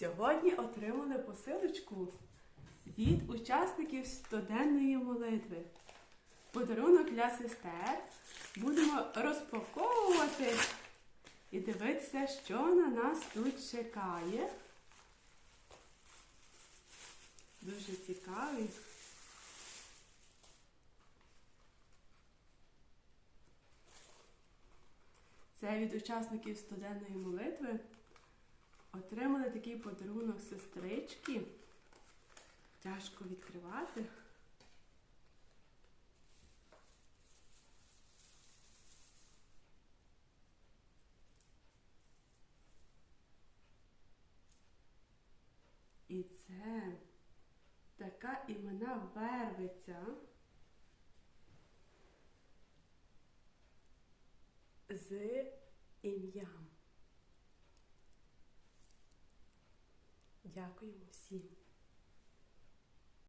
Сьогодні отримали посилочку від учасників стоденної молитви. Подарунок для сестер. Будемо розпаковувати і дивитися, що на нас тут чекає. Дуже цікавий. Це від учасників студенної молитви. Отримали такий подарунок сестрички. Тяжко відкривати. І це така імена вервиця з ім'ям. Дякуємо всім.